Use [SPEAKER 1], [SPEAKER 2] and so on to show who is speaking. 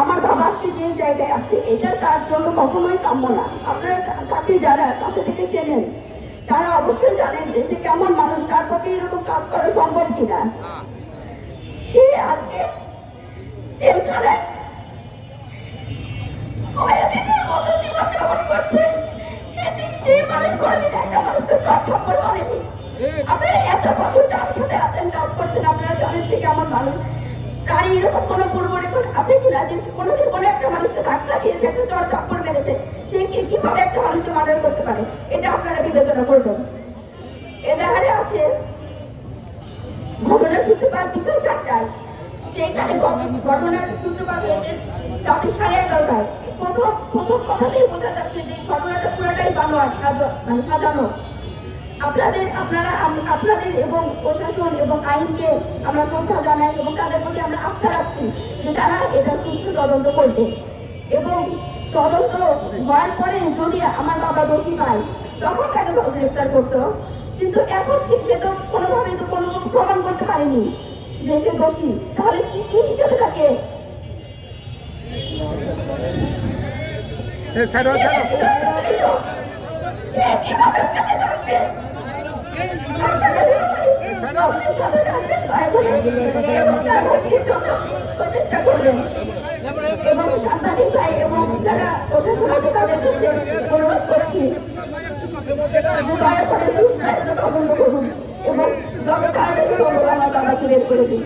[SPEAKER 1] আমার আজকে যে জায়গায় আছে, এটা তার জন্য কখনোই কাম্য না। আপনারা কাকে যারা কাছে থেকে চেনেন, তারা অবশ্যই জানেন যে সে কেমন মানুষ, তার পক্ষে এরকম কাজ করা সম্ভব কিনা। সে আজকে জেলখানায়? কয়েকদিনের মতো এরকম কোনো পূর্ব রেকর্ড আছে কিনা যে কোনোদিন কোনো একটা মানুষকে ধাক্কা দিয়েছে, একটা চট থাপ্পড় মেরেছে, সে কি কীভাবে একটা মানুষকে মার্ডার করতে পারে? এটা আপনারা বিবেচনা করবেন। এজাহারে আছে ঘটনার সূত্রপাত চারটায়। যেখানে ঘটনার সূত্রপাত প্রথম প্রথম কথাতেই বোঝা যাচ্ছে যে ঘটনাটা পুরোটাই বানোয়ার মানে সাজানো। আপনাদের আপনারা আপনাদের এবং প্রশাসন এবং আইনকে আমরা শ্রদ্ধা জানাই এবং তাদের প্রতি আমরা আস্থা রাখছি যে তারা এটা সুষ্ঠু তদন্ত করবে। এবং তদন্ত হওয়ার পরে যদি আমার বাবা দোষী পায়, তখন তাকে গ্রেফতার করতো কিন্তু এখন ঠিক সে তো কোনোভাবেই তো কোনো প্রমাণ করতে পারেনি। যে সে দোষী তাহলে কি কি হিসেবে তাকে এবং প্রচেষ্টা করবেন এবং সাংবাদিক ভাই এবং যারা প্রশাসন কাছে অনুরোধ করছি এবং যত তাড়াতাড়ি বের করে দিন